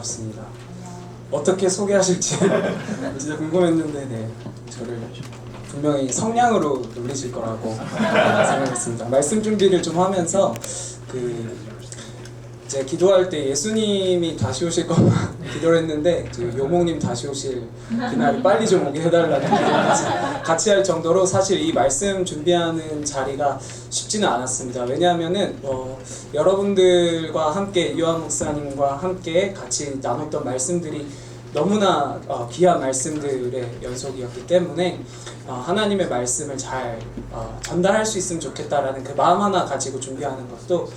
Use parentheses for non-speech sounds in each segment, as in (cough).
반갑습니다. 어떻게 소개하실지 (laughs) 진짜 궁금했는데 네 저를 분명히 성량으로 놀리실 거라고 생각했습니다. 말씀 준비를 좀 하면서 그 이제 기도할 때 예수님이 다시 오실 것만 기도를 했는데 그 요목님 다시 오실 그날이 빨리 좀 오게 해달라는 기도까지 같이 할 정도로 사실 이 말씀 준비하는 자리가 쉽지는 않았습니다. 왜냐하면은 어, 여러분들과 함께 이완 목사님과 함께 같이 나눴던 말씀들이 너무나 어, 귀한 말씀들의 연속이었기 때문에 어, 하나님의 말씀을 잘 어, 전달할 수 있으면 좋겠다라는 그 마음 하나 가지고 준비하는 것도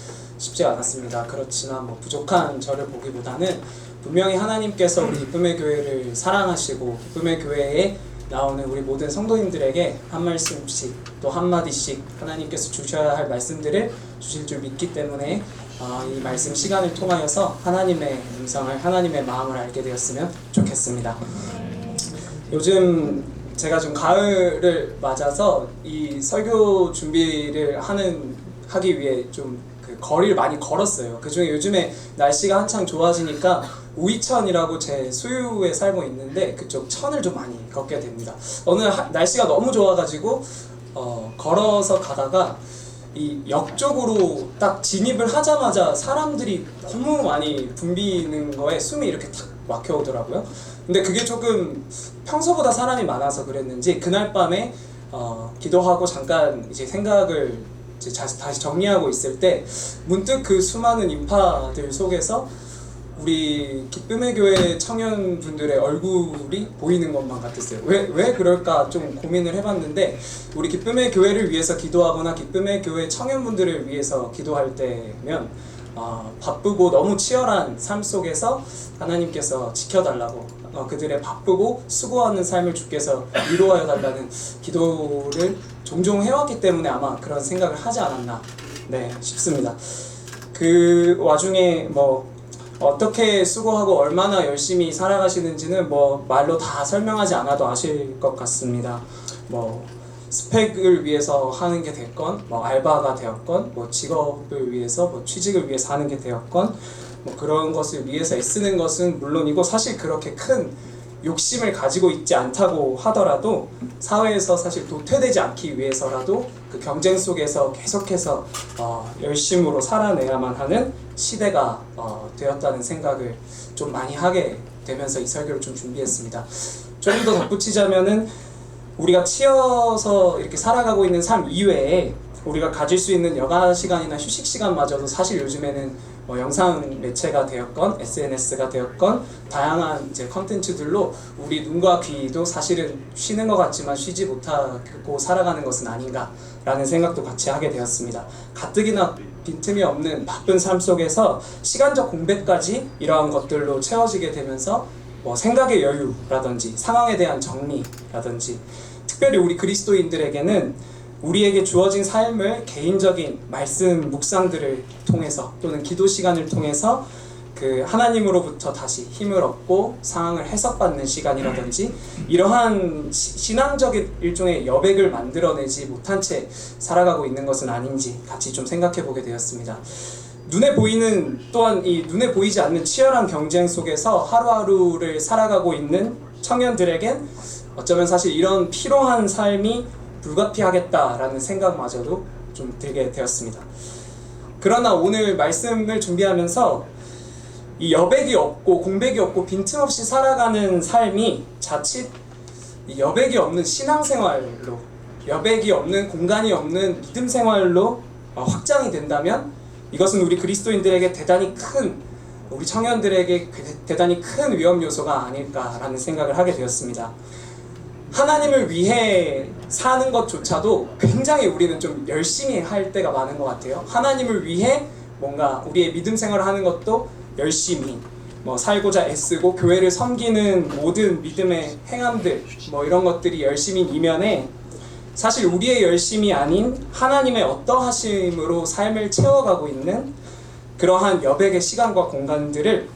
쉽지 않았습니다. 그렇지만 뭐 부족한 저를 보기보다는 분명히 하나님께서 우리 기쁨의 교회를 사랑하시고 기쁨의 교회에 나오는 우리 모든 성도님들에게 한 말씀씩 또 한 마디씩 하나님께서 주셔야 할 말씀들을 주실 줄 믿기 때문에 어, 이 말씀 시간을 통하여서 하나님의 음성을 하나님의 마음을 알게 되었으면 좋겠습니다. 요즘 제가 좀 가을을 맞아서 이 설교 준비를 하는 하기 위해 좀그 거리를 많이 걸었어요. 그 중에 요즘에 날씨가 한창 좋아지니까 우이천이라고 제 수유에 살고 있는데 그쪽 천을 좀 많이 걷게 됩니다. 오늘 하- 날씨가 너무 좋아가지고 어, 걸어서 가다가 이 역 쪽으로 딱 진입을 하자마자 사람들이 너무 많이 붐비는 거에 숨이 이렇게 탁 막혀오더라고요. 근데 그게 조금 평소보다 사람이 많아서 그랬는지 그날 밤에 어, 기도하고 잠깐 이제 생각을 이제 자- 다시 정리하고 있을 때 문득 그 수많은 인파들 속에서 우리 기쁨의 교회 청년분들의 얼굴이 보이는 것만 같았어요. 왜, 왜 그럴까 좀 고민을 해봤는데, 우리 기쁨의 교회를 위해서 기도하거나 기쁨의 교회 청년분들을 위해서 기도할 때면, 어, 바쁘고 너무 치열한 삶 속에서 하나님께서 지켜달라고, 어, 그들의 바쁘고 수고하는 삶을 주께서 위로하여 달라는 기도를 종종 해왔기 때문에 아마 그런 생각을 하지 않았나, 네, 싶습니다. 그 와중에 뭐 어떻게 수고하고 얼마나 열심히 살아가시는지는 뭐 말로 다 설명하지 않아도 아실 것 같습니다. 뭐 스펙을 위해서 하는 게 됐건, 뭐 알바가 되었건, 뭐 직업을 위해서, 뭐 취직을 위해서 하는 게 되었건, 뭐 그런 것을 위해서 애쓰는 것은 물론이고 사실 그렇게 큰 욕심을 가지고 있지 않다고 하더라도 사회에서 사실 도태되지 않기 위해서라도 그 경쟁 속에서 계속해서 어, 열심으로 살아내야만 하는 시대가 어, 되었다는 생각을 좀 많이 하게 되면서 이 설교를 좀 준비했습니다. 좀더 덧붙이자면은 우리가 치여서 이렇게 살아가고 있는 삶 이외에 우리가 가질 수 있는 여가 시간이나 휴식 시간마저도 사실 요즘에는 뭐 영상 매체가 되었건 SNS가 되었건 다양한 이제 컨텐츠들로 우리 눈과 귀도 사실은 쉬는 것 같지만 쉬지 못하고 살아가는 것은 아닌가라는 생각도 같이 하게 되었습니다. 가뜩이나 빈틈이 없는 바쁜 삶 속에서 시간적 공백까지 이러한 것들로 채워지게 되면서 뭐 생각의 여유라든지 상황에 대한 정리라든지 특별히 우리 그리스도인들에게는 우리에게 주어진 삶을 개인적인 말씀 묵상들을 통해서 또는 기도 시간을 통해서 그 하나님으로부터 다시 힘을 얻고 상황을 해석받는 시간이라든지 이러한 시- 신앙적인 일종의 여백을 만들어내지 못한 채 살아가고 있는 것은 아닌지 같이 좀 생각해 보게 되었습니다. 눈에 보이는 또한 이 눈에 보이지 않는 치열한 경쟁 속에서 하루하루를 살아가고 있는 청년들에겐 어쩌면 사실 이런 피로한 삶이 불가피하겠다라는 생각마저도 좀 들게 되었습니다. 그러나 오늘 말씀을 준비하면서 이 여백이 없고 공백이 없고 빈틈없이 살아가는 삶이 자칫 이 여백이 없는 신앙생활로 여백이 없는 공간이 없는 믿음 생활로 어, 확장이 된다면 이것은 우리 그리스도인들에게 대단히 큰 우리 청년들에게 대- 대단히 큰 위험 요소가 아닐까라는 생각을 하게 되었습니다. 하나님을 위해 사는 것조차도 굉장히 우리는 좀 열심히 할 때가 많은 것 같아요. 하나님을 위해 뭔가 우리의 믿음 생활을 하는 것도 열심히 뭐 살고자 애쓰고 교회를 섬기는 모든 믿음의 행함들 뭐 이런 것들이 열심인 이면에 사실 우리의 열심이 아닌 하나님의 어떠하심으로 삶을 채워가고 있는 그러한 여백의 시간과 공간들을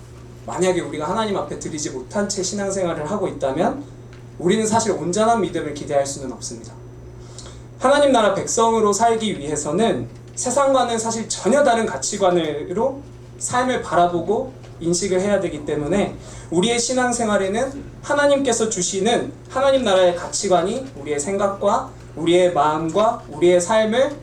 만약에 우리가 하나님 앞에 드리지 못한 채 신앙생활을 하고 있다면 우리는 사실 온전한 믿음을 기대할 수는 없습니다. 하나님 나라 백성으로 살기 위해서는 세상과는 사실 전혀 다른 가치관으로 삶을 바라보고 인식을 해야 되기 때문에 우리의 신앙생활에는 하나님께서 주시는 하나님 나라의 가치관이 우리의 생각과 우리의 마음과 우리의 삶을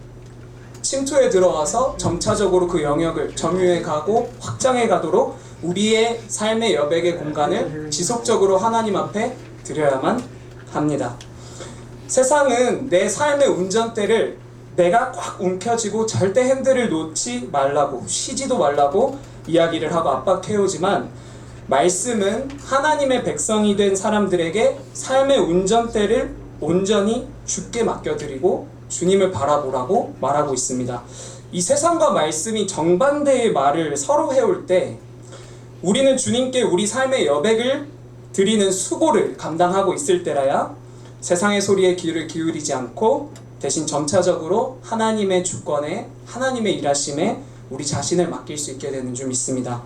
침투에 들어와서 점차적으로 그 영역을 점유해 가고 확장해 가도록 우리의 삶의 여백의 공간을 지속적으로 하나님 앞에 드려야만 합니다. 세상은 내 삶의 운전대를 내가 꽉 움켜쥐고 절대 핸들을 놓지 말라고 쉬지도 말라고 이야기를 하고 압박해오지만 말씀은 하나님의 백성이 된 사람들에게 삶의 운전대를 온전히 주께 맡겨드리고 주님을 바라보라고 말하고 있습니다. 이 세상과 말씀이 정반대의 말을 서로 해올 때 우리는 주님께 우리 삶의 여백을 드리는 수고를 감당하고 있을 때라야 세상의 소리에 귀를 기울이지 않고 대신 점차적으로 하나님의 주권에 하나님의 일하심에 우리 자신을 맡길 수 있게 되는 줄 믿습니다.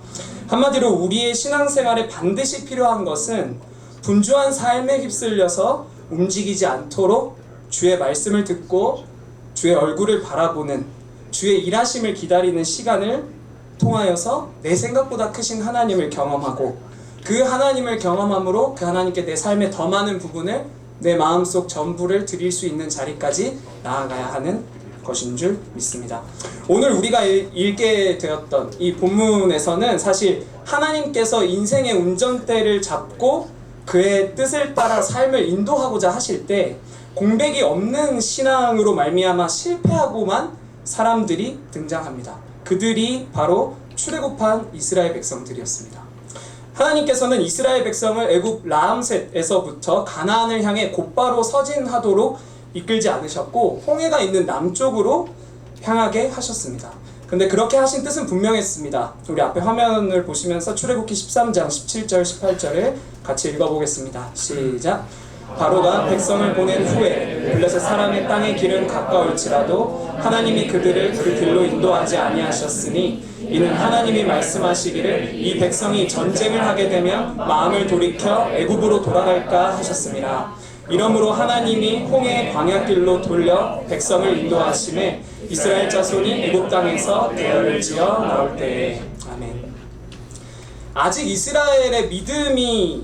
한마디로 우리의 신앙생활에 반드시 필요한 것은 분주한 삶에 휩쓸려서 움직이지 않도록 주의 말씀을 듣고 주의 얼굴을 바라보는 주의 일하심을 기다리는 시간을 통하여서 내 생각보다 크신 하나님을 경험하고 그 하나님을 경험함으로 그 하나님께 내 삶의 더 많은 부분을 내 마음속 전부를 드릴 수 있는 자리까지 나아가야 하는 것인 줄 믿습니다. 오늘 우리가 읽- 읽게 되었던 이 본문에서는 사실 하나님께서 인생의 운전대를 잡고 그의 뜻을 따라 삶을 인도하고자 하실 때 공백이 없는 신앙으로 말미암아 실패하고만 사람들이 등장합니다. 그들이 바로 출애굽한 이스라엘 백성들이었습니다. 하나님께서는 이스라엘 백성을 애굽 라암셋에서부터 가나안을 향해 곧바로 서진하도록 이끌지 않으셨고 홍해가 있는 남쪽으로 향하게 하셨습니다. 근데 그렇게 하신 뜻은 분명했습니다. 우리 앞에 화면을 보시면서 출애굽기 13장 17절 18절을 같이 읽어보겠습니다. 시작. 바로가 백성을 보낸 후에 블레셋 사람의 땅의 길은 가까울지라도 하나님이 그들을 그 길로 인도하지 아니하셨으니 이는 하나님이 말씀하시기를 이 백성이 전쟁을 하게 되면 마음을 돌이켜 애굽으로 돌아갈까 하셨습니다. 이러므로 하나님이 홍해의 광야길로 돌려 백성을 인도하심에 이스라엘 자손이 애굽 땅에서 대열을 지어 나올 때에 아멘. 아직 이스라엘의 믿음이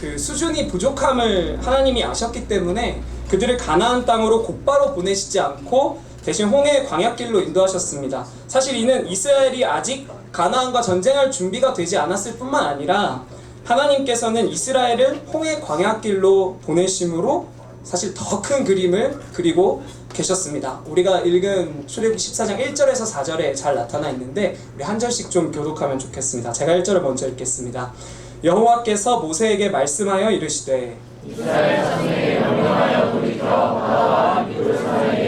그 수준이 부족함을 하나님이 아셨기 때문에 그들을 가나안 땅으로 곧바로 보내시지 않고 대신 홍해의 광야길로 인도하셨습니다. 사실 이는 이스라엘이 아직 가나안과 전쟁할 준비가 되지 않았을 뿐만 아니라 하나님께서는 이스라엘을 홍해 광야길로 보내심으로 사실 더 큰 그림을 그리고 계셨습니다. 우리가 읽은 출애굽 14장 1절에서 4절에 잘 나타나 있는데 우리 한 절씩 좀 교독하면 좋겠습니다. 제가 1절을 먼저 읽겠습니다. 여호와께서 모세에게 말씀하여 이르시되 바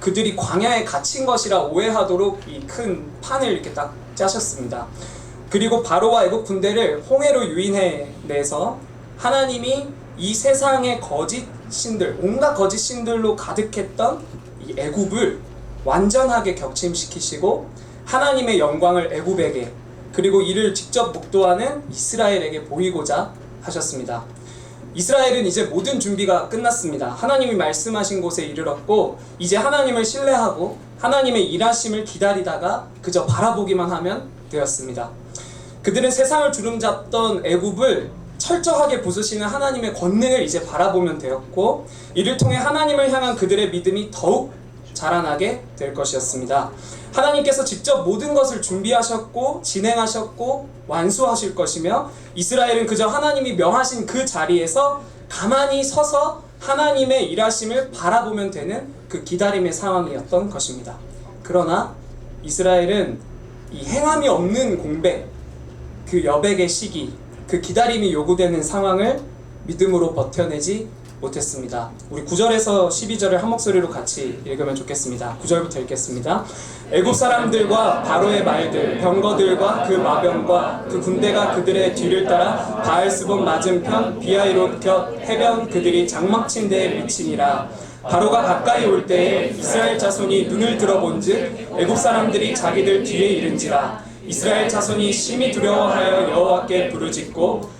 그들이 광야에 갇힌 것이라 오해하도록 이 큰 판을 이렇게 딱 짜셨습니다. 그리고 바로와 애국 군대를 홍해로 유인해 내서 하나님이 이 세상의 거짓 신들, 온갖 거짓 신들로 가득했던 이 애굽을 완전하게 격침시키시고 하나님의 영광을 애굽에게 그리고 이를 직접 목도하는 이스라엘에게 보이고자 하셨습니다. 이스라엘은 이제 모든 준비가 끝났습니다. 하나님이 말씀하신 곳에 이르렀고 이제 하나님을 신뢰하고 하나님의 일하심을 기다리다가 그저 바라보기만 하면 되었습니다. 그들은 세상을 주름잡던 애굽을 철저하게 부수시는 하나님의 권능을 이제 바라보면 되었고 이를 통해 하나님을 향한 그들의 믿음이 더욱 자라나게 될 것이었습니다. 하나님께서 직접 모든 것을 준비하셨고 진행하셨고 완수하실 것이며 이스라엘은 그저 하나님이 명하신 그 자리에서 가만히 서서 하나님의 일하심을 바라보면 되는 그 기다림의 상황이었던 것입니다. 그러나 이스라엘은 이 행함이 없는 공백, 그 여백의 시기, 그 기다림이 요구되는 상황을 믿음으로 버텨내지 못했습니다. 우리 9절에서 12절을 한 목소리로 같이 읽으면 좋겠습니다. 9절부터 읽겠습니다. 애굽 사람들과 바로의 말들, 병거들과 그 마병과 그 군대가 그들의 뒤를 따라 바알스본 맞은편 비아이롯 곁 해변 그들이 장막친 데에 미치니라. 바로가 가까이 올 때에 이스라엘 자손이 눈을 들어본즉 애굽 사람들이 자기들 뒤에 이른지라 이스라엘 자손이 심히 두려워하여 여호와께 부르짖고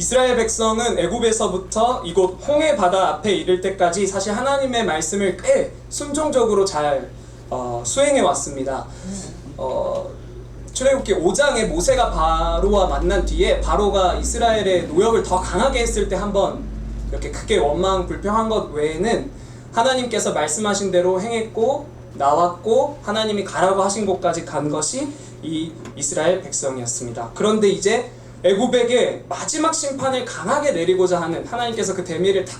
이스라엘 백성은 애굽에서부터 이곳 홍해 바다 앞에 이를 때까지 사실 하나님의 말씀을 꽤 순종적으로 잘 어, 수행해 왔습니다. 어, 출애굽기 5장에 모세가 바로와 만난 뒤에 바로가 이스라엘의 노역을 더 강하게 했을 때 한번 이렇게 크게 원망 불평한 것 외에는 하나님께서 말씀하신 대로 행했고 나왔고 하나님이 가라고 하신 곳까지 간 것이 이 이스라엘 백성이었습니다. 그런데 이제 애굽에게 마지막 심판을 강하게 내리고자 하는 하나님께서 그 대미를 다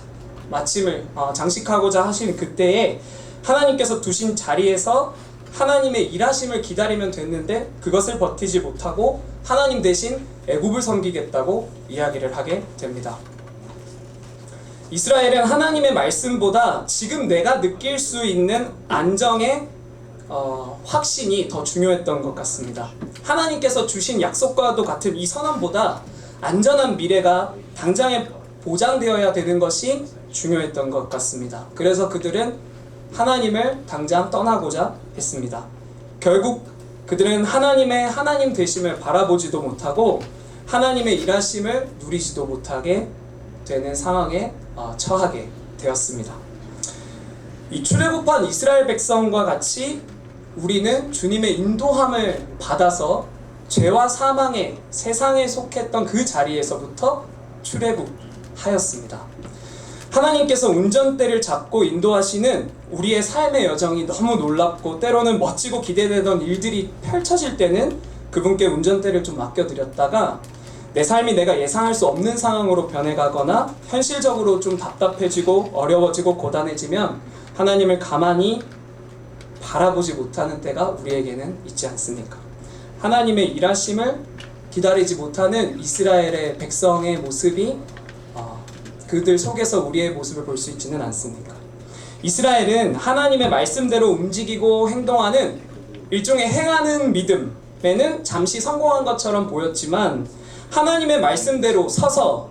마침을 어, 장식하고자 하시는 그때에 하나님께서 두신 자리에서 하나님의 일하심을 기다리면 됐는데 그것을 버티지 못하고 하나님 대신 애굽을 섬기겠다고 이야기를 하게 됩니다. 이스라엘은 하나님의 말씀보다 지금 내가 느낄 수 있는 안정의 어, 확신이 더 중요했던 것 같습니다. 하나님께서 주신 약속과도 같은 이 선언보다 안전한 미래가 당장에 보장되어야 되는 것이 중요했던 것 같습니다. 그래서 그들은 하나님을 당장 떠나고자 했습니다. 결국 그들은 하나님의 하나님 되심을 바라보지도 못하고 하나님의 일하심을 누리지도 못하게 되는 상황에 어, 처하게 되었습니다. 이 출애굽한 이스라엘 백성과 같이 우리는 주님의 인도함을 받아서 죄와 사망의 세상에 속했던 그 자리에서부터 출애굽하였습니다. 하나님께서 운전대를 잡고 인도하시는 우리의 삶의 여정이 너무 놀랍고 때로는 멋지고 기대되던 일들이 펼쳐질 때는 그분께 운전대를 좀 맡겨드렸다가 내 삶이 내가 예상할 수 없는 상황으로 변해가거나 현실적으로 좀 답답해지고 어려워지고 고단해지면 하나님을 가만히 바라보지 못하는 때가 우리에게는 있지 않습니까? 하나님의 일하심을 기다리지 못하는 이스라엘의 백성의 모습이 어, 그들 속에서 우리의 모습을 볼 수 있지는 않습니까? 이스라엘은 하나님의 말씀대로 움직이고 행동하는 일종의 행하는 믿음에는 잠시 성공한 것처럼 보였지만 하나님의 말씀대로 서서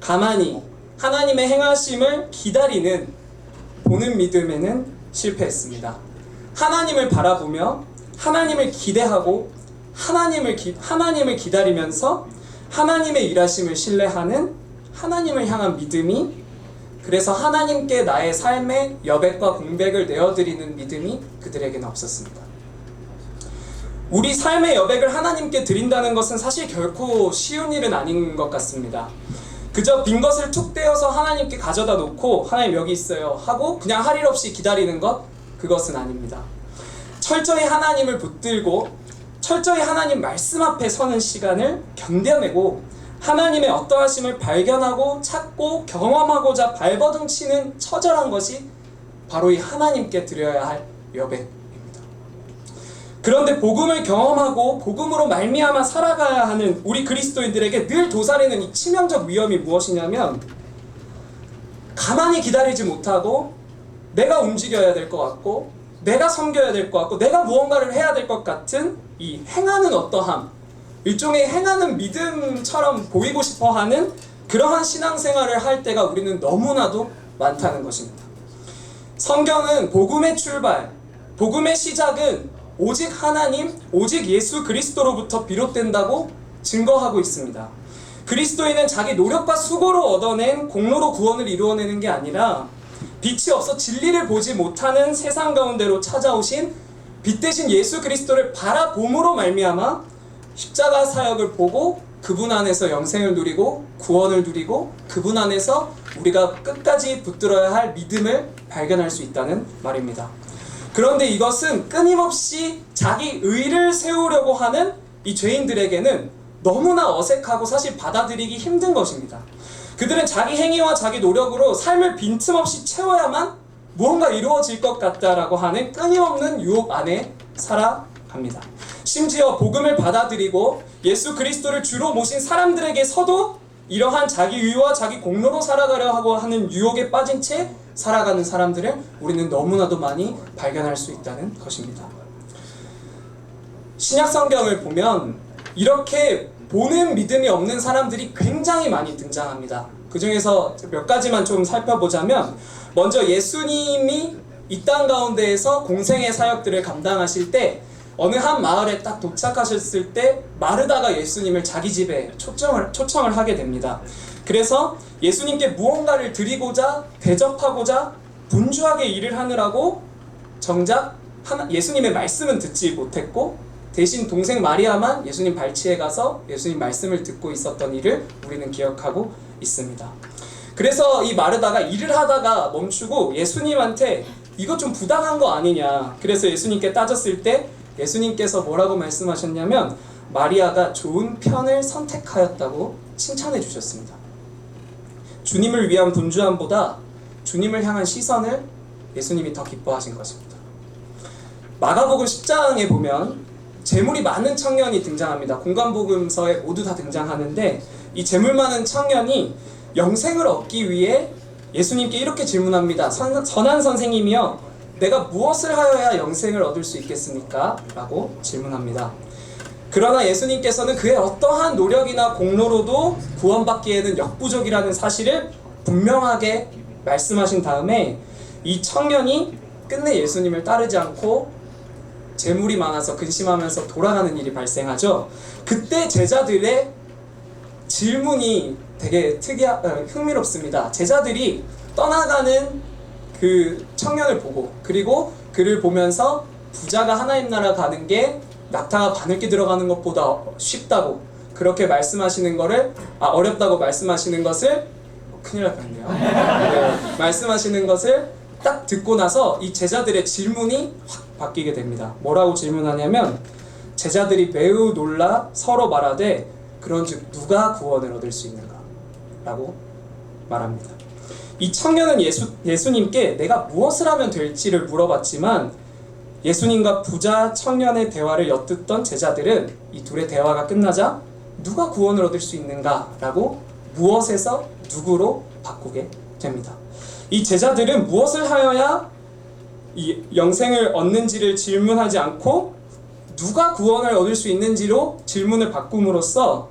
가만히 하나님의 행하심을 기다리는 보는 믿음에는 실패했습니다. 하나님을 바라보며 하나님을 기대하고 하나님을 기, 하나님을 기다리면서 하나님의 일하심을 신뢰하는 하나님을 향한 믿음이 그래서 하나님께 나의 삶의 여백과 공백을 내어드리는 믿음이 그들에게는 없었습니다. 우리 삶의 여백을 하나님께 드린다는 것은 사실 결코 쉬운 일은 아닌 것 같습니다. 그저 빈 것을 툭 떼어서 하나님께 가져다 놓고 하나님 여기 있어요 하고 그냥 할 일 없이 기다리는 것 그것은 아닙니다. 철저히 하나님을 붙들고 철저히 하나님 말씀 앞에 서는 시간을 견뎌내고 하나님의 어떠하심을 발견하고 찾고 경험하고자 발버둥 치는 처절한 것이 바로 이 하나님께 드려야 할 여백입니다. 그런데 복음을 경험하고 복음으로 말미암아 살아가야 하는 우리 그리스도인들에게 늘 도사리는 이 치명적 위험이 무엇이냐면 가만히 기다리지 못하고 내가 움직여야 될 것 같고 내가 섬겨야 될 것 같고 내가 무언가를 해야 될 것 같은 이 행하는 어떠함 일종의 행하는 믿음처럼 보이고 싶어 하는 그러한 신앙생활을 할 때가 우리는 너무나도 많다는 것입니다. 성경은 복음의 출발, 복음의 시작은 오직 하나님, 오직 예수 그리스도로부터 비롯된다고 증거하고 있습니다. 그리스도인은 자기 노력과 수고로 얻어낸 공로로 구원을 이루어내는 게 아니라 빛이 없어 진리를 보지 못하는 세상 가운데로 찾아오신 빛 대신 예수 그리스도를 바라봄으로 말미암아 십자가 사역을 보고 그분 안에서 영생을 누리고 구원을 누리고 그분 안에서 우리가 끝까지 붙들어야 할 믿음을 발견할 수 있다는 말입니다. 그런데 이것은 끊임없이 자기 의를 세우려고 하는 이 죄인들에게는 너무나 어색하고 사실 받아들이기 힘든 것입니다. 그들은 자기 행위와 자기 노력으로 삶을 빈틈없이 채워야만 무언가 이루어질 것 같다라고 하는 끊임없는 유혹 안에 살아갑니다. 심지어 복음을 받아들이고 예수 그리스도를 주로 모신 사람들에게서도 이러한 자기 의와 자기 공로로 살아가려 하고 하는 유혹에 빠진 채 살아가는 사람들을 우리는 너무나도 많이 발견할 수 있다는 것입니다. 신약 성경을 보면 이렇게 보는 믿음이 없는 사람들이 굉장히 많이 등장합니다. 그 중에서 몇 가지만 좀 살펴보자면 먼저 예수님이 이 땅 가운데에서 공생의 사역들을 감당하실 때 어느 한 마을에 딱 도착하셨을 때 마르다가 예수님을 자기 집에 초청을 초청을 하게 됩니다. 그래서 예수님께 무언가를 드리고자 대접하고자 분주하게 일을 하느라고 정작 하나, 예수님의 말씀은 듣지 못했고 대신 동생 마리아만 예수님 발치에 가서 예수님 말씀을 듣고 있었던 일을 우리는 기억하고 있습니다. 그래서 이 마르다가 일을 하다가 멈추고 예수님한테 이거 좀 부당한 거 아니냐. 그래서 예수님께 따졌을 때 예수님께서 뭐라고 말씀하셨냐면 마리아가 좋은 편을 선택하였다고 칭찬해 주셨습니다. 주님을 위한 분주함보다 주님을 향한 시선을 예수님이 더 기뻐하신 것입니다. 마가복음 10장에 보면 재물이 많은 청년이 등장합니다. 공간복음서에 모두 다 등장하는데 이 재물 많은 청년이 영생을 얻기 위해 예수님께 이렇게 질문합니다. 선, 선한 선생님이여 내가 무엇을 하여야 영생을 얻을 수 있겠습니까? 라고 질문합니다. 그러나 예수님께서는 그의 어떠한 노력이나 공로로도 구원받기에는 역부족이라는 사실을 분명하게 말씀하신 다음에 이 청년이 끝내 예수님을 따르지 않고 재물이 많아서 근심하면서 돌아가는 일이 발생하죠. 그때 제자들의 질문이 되게 특이하, 어, 흥미롭습니다. 제자들이 떠나가는 그 청년을 보고 그리고 그를 보면서 부자가 하나님 나라 가는 게 낙타가 바늘기 들어가는 것보다 쉽다고 그렇게 말씀하시는 거를 아 어렵다고 말씀하시는 것을 큰일 날 뻔했네요. 네, 말씀하시는 것을 딱 듣고 나서 이 제자들의 질문이 확 바뀌게 됩니다. 뭐라고 질문하냐면 제자들이 매우 놀라 서로 말하되 그런즉 누가 구원을 얻을 수 있는가? 라고 말합니다. 이 청년은 예수, 예수님께 내가 무엇을 하면 될지를 물어봤지만 예수님과 부자 청년의 대화를 엿듣던 제자들은 이 둘의 대화가 끝나자 누가 구원을 얻을 수 있는가? 라고 무엇에서 누구로 바꾸게 됩니다. 이 제자들은 무엇을 하여야 이 영생을 얻는지를 질문하지 않고 누가 구원을 얻을 수 있는지로 질문을 바꿈으로써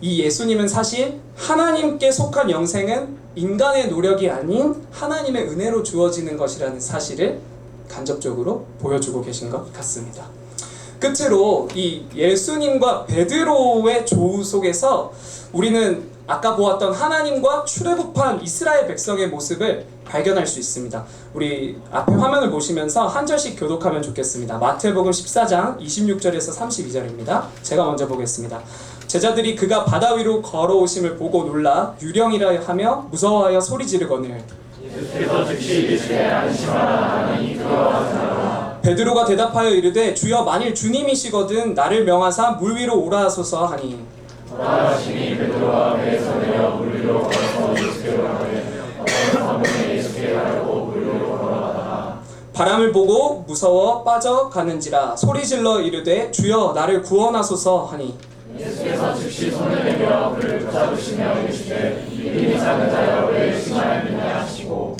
이 예수님은 사실 하나님께 속한 영생은 인간의 노력이 아닌 하나님의 은혜로 주어지는 것이라는 사실을 간접적으로 보여주고 계신 것 같습니다. 끝으로 이 예수님과 베드로의 조우 속에서 우리는 아까 보았던 하나님과 출애굽한 이스라엘 백성의 모습을 발견할 수 있습니다. 우리 앞에 화면을 보시면서 한 절씩 교독하면 좋겠습니다. 마태복음 14장 26절에서 32절입니다. 제가 먼저 보겠습니다. 제자들이 그가 바다 위로 걸어오심을 보고 놀라 유령이라 하며 무서워하여 소리 지르거늘 베드로가 대답하여 이르되 주여 만일 주님이시거든 나를 명하사 물 위로 오라 하소서 하니 돌아가시니 베드로와 배에서 내려 물 위로 걸어서 예수께로 가되 어떤 예수께 가려고 물 위로 걸어가다가 바람을 보고 무서워 빠져가는지라 소리질러 이르되 주여 나를 구원하소서 하니 예수께서 즉시 손을 내밀어 그를 붙잡으시며 이르시되 믿음이 작은 자여 왜 의심하였느냐 하시고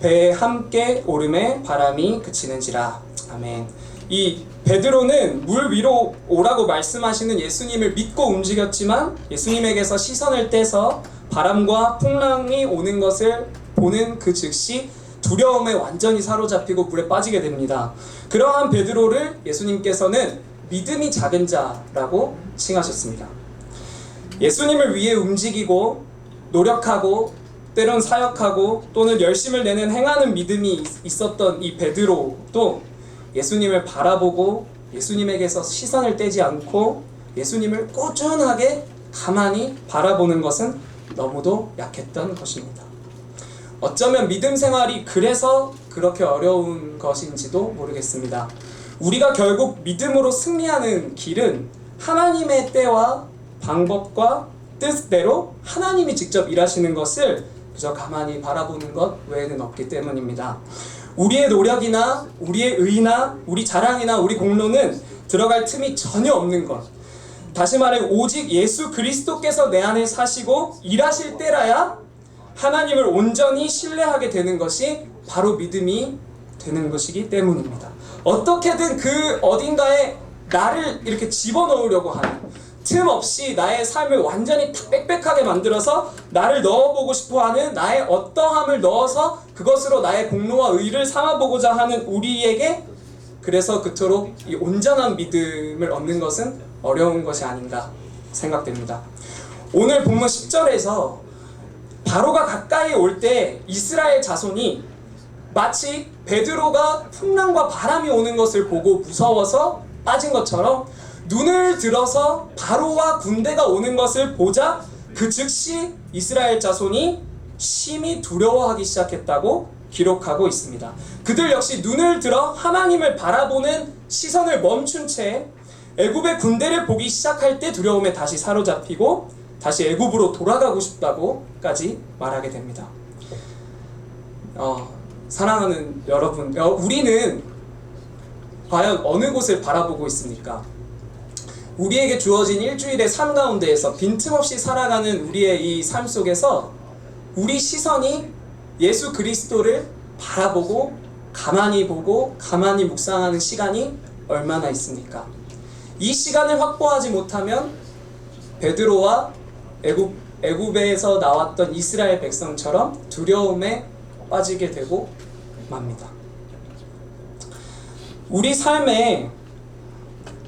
배에 함께 오름에 바람이 그치는지라 아멘. 이 베드로는 물 위로 오라고 말씀하시는 예수님을 믿고 움직였지만 예수님에게서 시선을 떼서 바람과 풍랑이 오는 것을 보는 그 즉시 두려움에 완전히 사로잡히고 물에 빠지게 됩니다. 그러한 베드로를 예수님께서는 믿음이 작은 자라고 칭하셨습니다. 예수님을 위해 움직이고 노력하고 때론 사역하고 또는 열심을 내는 행하는 믿음이 있- 있었던 이 베드로도 예수님을 바라보고 예수님에게서 시선을 떼지 않고 예수님을 꾸준하게 가만히 바라보는 것은 너무도 약했던 것입니다. 어쩌면 믿음 생활이 그래서 그렇게 어려운 것인지도 모르겠습니다. 우리가 결국 믿음으로 승리하는 길은 하나님의 때와 방법과 뜻대로 하나님이 직접 일하시는 것을 그저 가만히 바라보는 것 외에는 없기 때문입니다. 우리의 노력이나 우리의 의나 우리 자랑이나 우리 공로는 들어갈 틈이 전혀 없는 것. 다시 말해 오직 예수 그리스도께서 내 안에 사시고 일하실 때라야 하나님을 온전히 신뢰하게 되는 것이 바로 믿음이 되는 것이기 때문입니다. 어떻게든 그 어딘가에 나를 이렇게 집어넣으려고 하는 틈 없이 나의 삶을 완전히 탁 빽빽하게 만들어서 나를 넣어보고 싶어하는 나의 어떠함을 넣어서 그것으로 나의 공로와 의를 삼아보고자 하는 우리에게 그래서 그토록 이 온전한 믿음을 얻는 것은 어려운 것이 아닌가 생각됩니다. 오늘 본문 10절에서 바로가 가까이 올 때 이스라엘 자손이 마치 베드로가 풍랑과 바람이 오는 것을 보고 무서워서 빠진 것처럼 눈을 들어서 바로와 군대가 오는 것을 보자 그 즉시 이스라엘 자손이 심히 두려워하기 시작했다고 기록하고 있습니다. 그들 역시 눈을 들어 하나님을 바라보는 시선을 멈춘 채 애굽의 군대를 보기 시작할 때 두려움에 다시 사로잡히고 다시 애굽으로 돌아가고 싶다고까지 말하게 됩니다. 어, 사랑하는 여러분, 어, 우리는 과연 어느 곳을 바라보고 있습니까? 우리에게 주어진 일주일의 삶 가운데에서 빈틈없이 살아가는 우리의 이 삶 속에서 우리 시선이 예수 그리스도를 바라보고 가만히 보고 가만히 묵상하는 시간이 얼마나 있습니까? 이 시간을 확보하지 못하면 베드로와 애굽 애굽에서 나왔던 이스라엘 백성처럼 두려움에 빠지게 되고 맙니다. 우리 삶에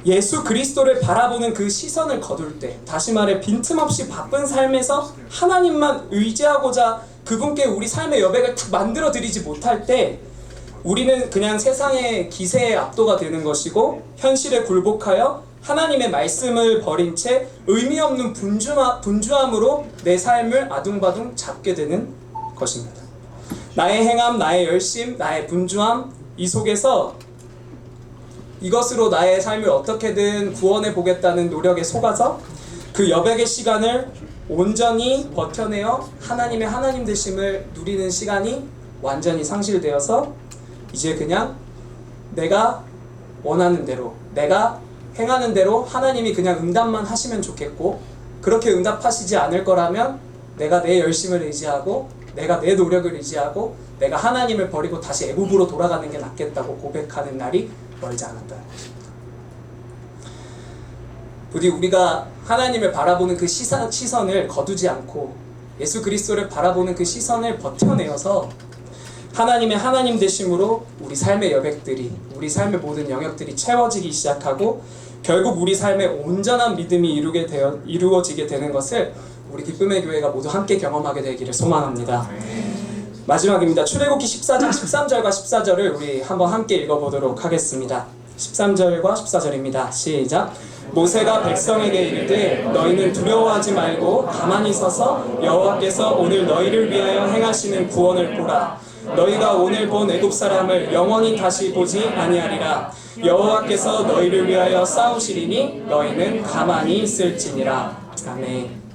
예수 그리스도를 바라보는 그 시선을 거둘 때, 다시 말해 빈틈없이 바쁜 삶에서 하나님만 의지하고자 그분께 우리 삶의 여백을 탁 만들어 드리지 못할 때, 우리는 그냥 세상의 기세에 압도가 되는 것이고 현실에 굴복하여 하나님의 말씀을 버린 채 의미 없는 분주함, 분주함으로 내 삶을 아둥바둥 잡게 되는 것입니다. 나의 행함, 나의 열심, 나의 분주함 이 속에서 이것으로 나의 삶을 어떻게든 구원해 보겠다는 노력에 속아서 그 여백의 시간을 온전히 버텨내어 하나님의 하나님 되심을 누리는 시간이 완전히 상실되어서 이제 그냥 내가 원하는 대로 내가 행하는 대로 하나님이 그냥 응답만 하시면 좋겠고 그렇게 응답하시지 않을 거라면 내가 내 열심을 의지하고 내가 내 노력을 의지하고 내가 하나님을 버리고 다시 애굽으로 돌아가는 게 낫겠다고 고백하는 날이 멀지 것입니다. 부디 우리가 하나님을 바라보는 그 시선, 시선을 거두지 않고 예수 그리스도를 바라보는 그 시선을 버텨내어서 하나님의 하나님 되심으로 우리 삶의 여백들이 우리 삶의 모든 영역들이 채워지기 시작하고 결국 우리 삶의 온전한 믿음이 이루게 되어 이루어지게 되는 것을 우리 기쁨의 교회가 모두 함께 경험하게 되기를 소망합니다. 마지막입니다. 출애굽기 14장 13절과 14절을 우리 한번 함께 읽어보도록 하겠습니다. 13절과 14절입니다. 시작. 모세가 백성에게 이르되 너희는 두려워하지 말고 가만히 서서 여호와께서 오늘 너희를 위하여 행하시는 구원을 보라. 너희가 오늘 본 애굽 사람을 영원히 다시 보지 아니하리라. 여호와께서 너희를 위하여 싸우시리니 너희는 가만히 있을지니라. 아멘.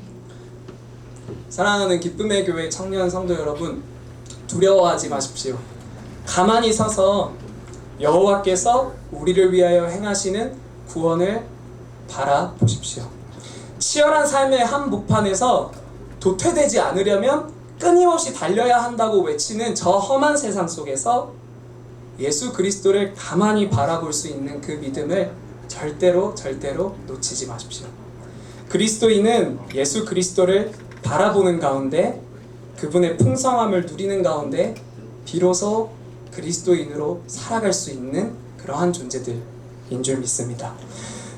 사랑하는 기쁨의 교회 청년 성도 여러분, 두려워하지 마십시오. 가만히 서서 여호와께서 우리를 위하여 행하시는 구원을 바라보십시오. 치열한 삶의 한복판에서 도태되지 않으려면 끊임없이 달려야 한다고 외치는 저 험한 세상 속에서 예수 그리스도를 가만히 바라볼 수 있는 그 믿음을 절대로 절대로 놓치지 마십시오. 그리스도인은 예수 그리스도를 바라보는 가운데 그분의 풍성함을 누리는 가운데 비로소 그리스도인으로 살아갈 수 있는 그러한 존재들인 줄 믿습니다.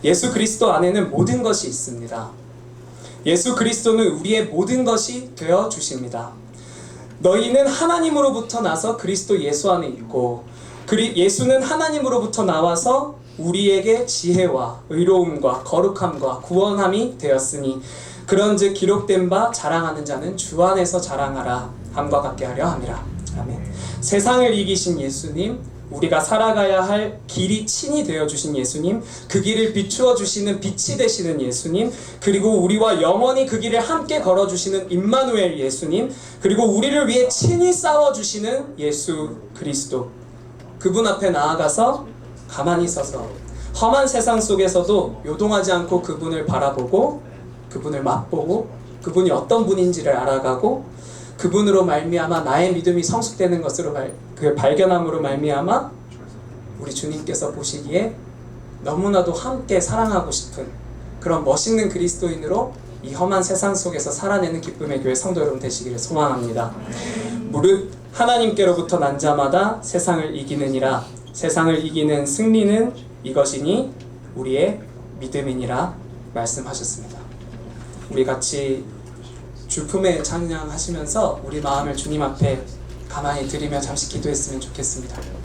예수 그리스도 안에는 모든 것이 있습니다. 예수 그리스도는 우리의 모든 것이 되어 주십니다. 너희는 하나님으로부터 나서 그리스도 예수 안에 있고 그리 예수는 하나님으로부터 나와서 우리에게 지혜와 의로움과 거룩함과 구원함이 되었으니 그런즉 기록된 바 자랑하는 자는 주 안에서 자랑하라 함과 같게 하려 함이라. 아멘. 세상을 이기신 예수님, 우리가 살아가야 할 길이 친히 되어 주신 예수님, 그 길을 비추어 주시는 빛이 되시는 예수님, 그리고 우리와 영원히 그 길을 함께 걸어 주시는 임마누엘 예수님, 그리고 우리를 위해 친히 싸워 주시는 예수 그리스도. 그분 앞에 나아가서 가만히 서서 험한 세상 속에서도 요동하지 않고 그분을 바라보고 그분을 맛보고 그분이 어떤 분인지를 알아가고 그분으로 말미암아 나의 믿음이 성숙되는 것으로 발, 그 발견함으로 말미암아 우리 주님께서 보시기에 너무나도 함께 사랑하고 싶은 그런 멋있는 그리스도인으로 이 험한 세상 속에서 살아내는 기쁨의 교회 성도 여러분 되시기를 소망합니다. 무릇 하나님께로부터 난 자마다 세상을 이기느니라 세상을 이기는 승리는 이것이니 우리의 믿음이니라 말씀하셨습니다. 우리 같이 주품에 찬양하시면서 우리 마음을 주님 앞에 가만히 들이며 잠시 기도했으면 좋겠습니다.